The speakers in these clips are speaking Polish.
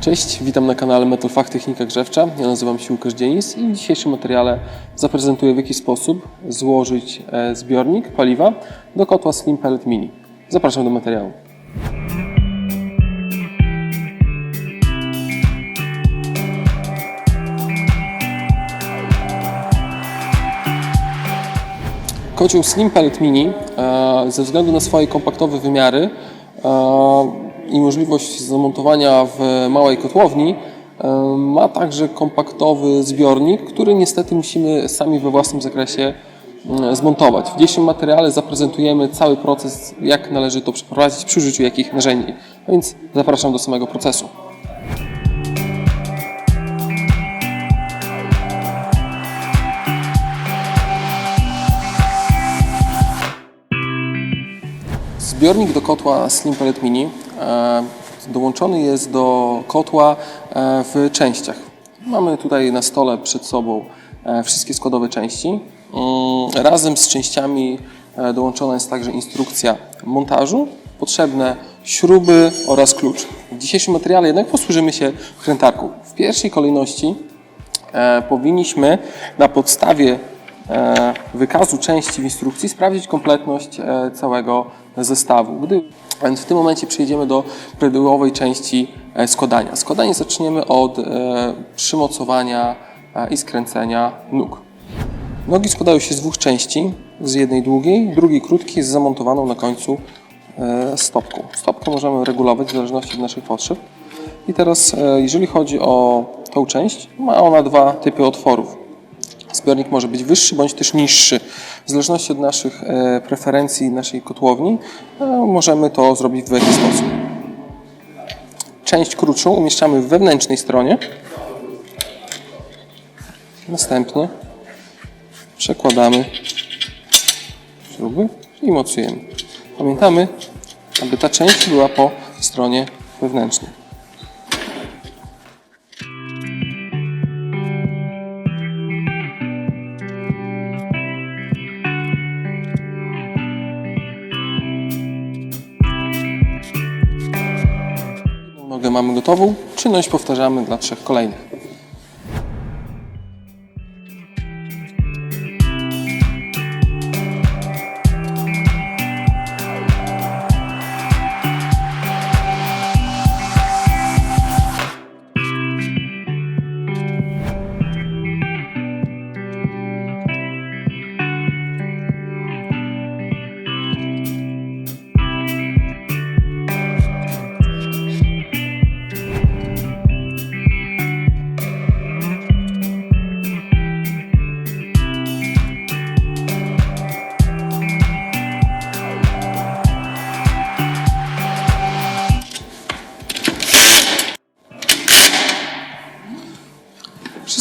Cześć, witam na kanale Metal Fach Technika Grzewcza. Ja nazywam się Łukasz Dzienis i w dzisiejszym materiale zaprezentuję w jaki sposób złożyć e, zbiornik paliwa do kotła Slim Pellet Mini. Zapraszam do materiału. Kocioł Slim Pellet Mini e, ze względu na swoje kompaktowe wymiary e, i możliwość zamontowania w małej kotłowni e, ma także kompaktowy zbiornik, który niestety musimy sami we własnym zakresie mm, zmontować. W dzisiejszym materiale zaprezentujemy cały proces, jak należy to przeprowadzić przy użyciu jakich narzędzi. A więc zapraszam do samego procesu. Zbiornik do kotła Slim Pellet Mini dołączony jest do kotła e, w częściach. Mamy tutaj na stole przed sobą e, wszystkie składowe części. Mm, Razem z częściami e, dołączona jest także instrukcja montażu, potrzebne śruby oraz klucz. W dzisiejszym materiale jednak posłużymy się wkrętarką. W pierwszej kolejności e, powinniśmy na podstawie e, wykazu części w instrukcji sprawdzić kompletność e, całego zestawu. Gdy więc w tym momencie przejdziemy do prawidłowej części e, składania. Składanie zaczniemy od e, przymocowania e, i skręcenia nóg. Nogi składają się z dwóch części, z jednej długiej, drugiej krótkiej, z zamontowaną na końcu stopką. Stopkę możemy regulować w zależności od naszych potrzeb. I teraz, jeżeli chodzi o tą część, ma ona dwa typy otworów. Zbiornik może być wyższy bądź też niższy. W zależności od naszych e, preferencji, naszej kotłowni, e, możemy to zrobić w jaki sposób. Część krótszą umieszczamy w wewnętrznej stronie. Następnie przekładamy śruby i mocujemy. Pamiętamy, aby ta część była po stronie wewnętrznej. Mamy gotową, czynność powtarzamy dla trzech kolejnych.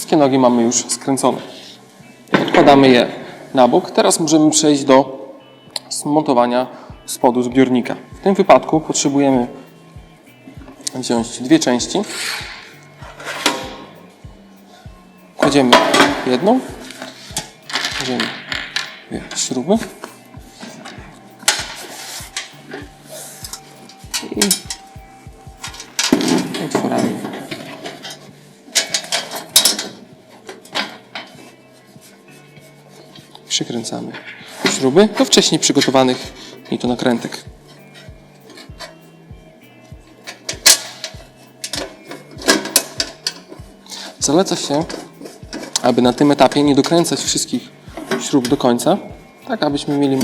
Wszystkie nogi mamy już skręcone. Odkładamy je na bok. Teraz możemy przejść do zmontowania spodu zbiornika. W tym wypadku potrzebujemy wziąć dwie części. Kładziemy jedną, kładziemy dwie śruby śruby do wcześniej przygotowanych i to nakrętek. Zaleca się, aby na tym etapie nie dokręcać wszystkich śrub do końca, tak abyśmy mieli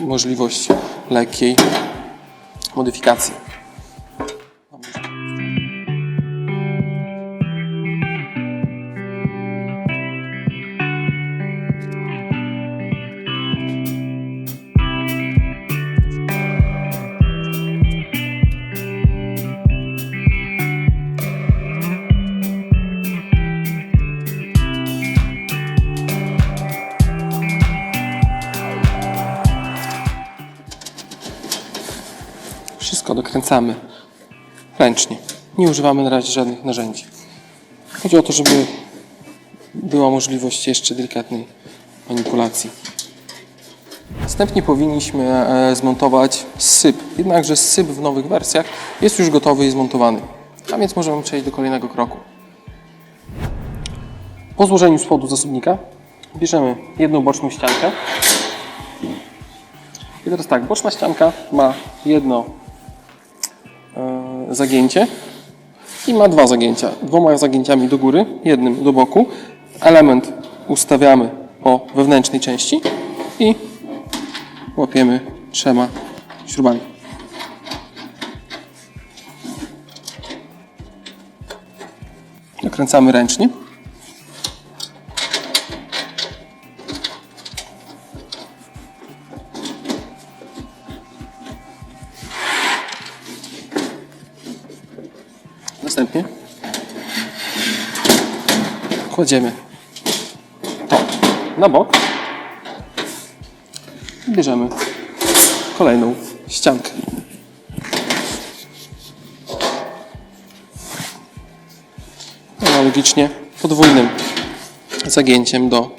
możliwość lekkiej modyfikacji. Dokręcamy ręcznie. Nie używamy na razie żadnych narzędzi. Chodzi o to, żeby była możliwość jeszcze delikatnej manipulacji. Następnie powinniśmy e, zmontować syp. Jednakże syp w nowych wersjach jest już gotowy i zmontowany. A więc możemy przejść do kolejnego kroku. Po złożeniu spodu zasobnika bierzemy jedną boczną ściankę. I teraz tak, boczna ścianka ma jedno zagięcie i ma dwa zagięcia. Dwoma zagięciami do góry, jednym do boku. Element ustawiamy po wewnętrznej części i łapiemy trzema śrubami. Nakręcamy ręcznie. Kładziemy to na bok. I Bierzemy kolejną ściankę. Analogicznie podwójnym zagięciem do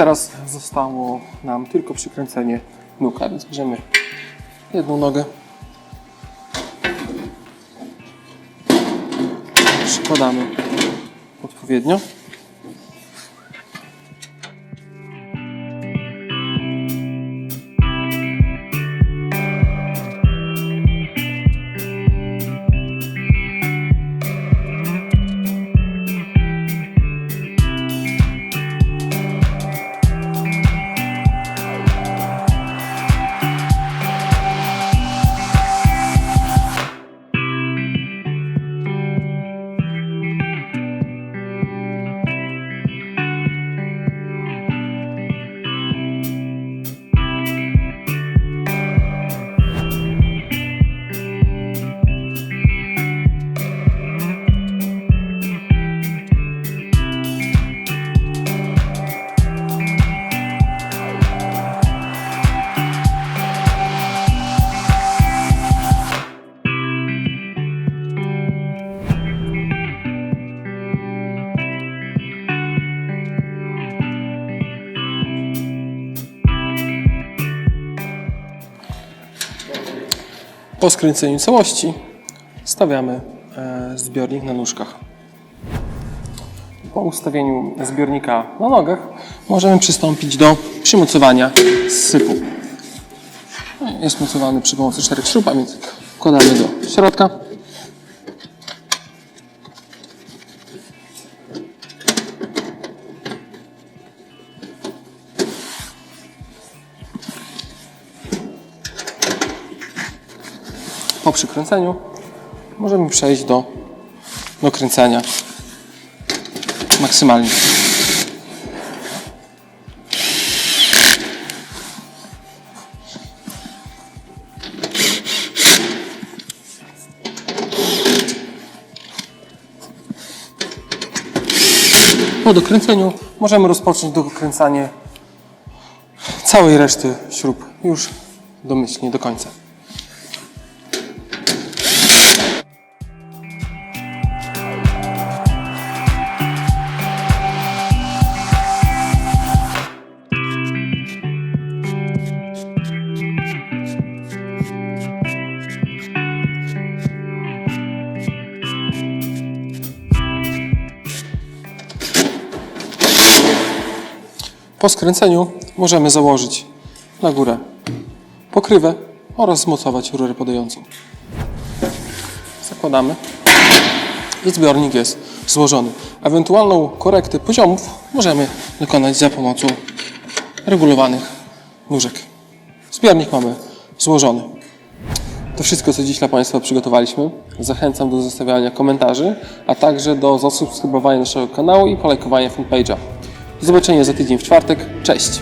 teraz zostało nam tylko przykręcenie nóg, a więc bierzemy jedną nogę, przykładamy odpowiednio. Po skręceniu całości stawiamy e, zbiornik na nóżkach. Po ustawieniu zbiornika na nogach możemy przystąpić do przymocowania sypu. Jest mocowany przy pomocy czterech śrub, a więc wkładamy do środka. Po przykręceniu możemy przejść do dokręcania maksymalnie. Po dokręceniu możemy rozpocząć dokręcanie całej reszty śrub już domyślnie do końca. Po skręceniu możemy założyć na górę pokrywę oraz zmocować rurę podającą. Zakładamy i zbiornik jest złożony. Ewentualną korektę poziomów możemy dokonać za pomocą regulowanych nóżek. Zbiornik mamy złożony. To wszystko, co dziś dla Państwa przygotowaliśmy. Zachęcam do zostawiania komentarzy, a także do zasubskrybowania naszego kanału i polajkowania fanpage'a. Zobaczenia za tydzień w czwartek. Cześć!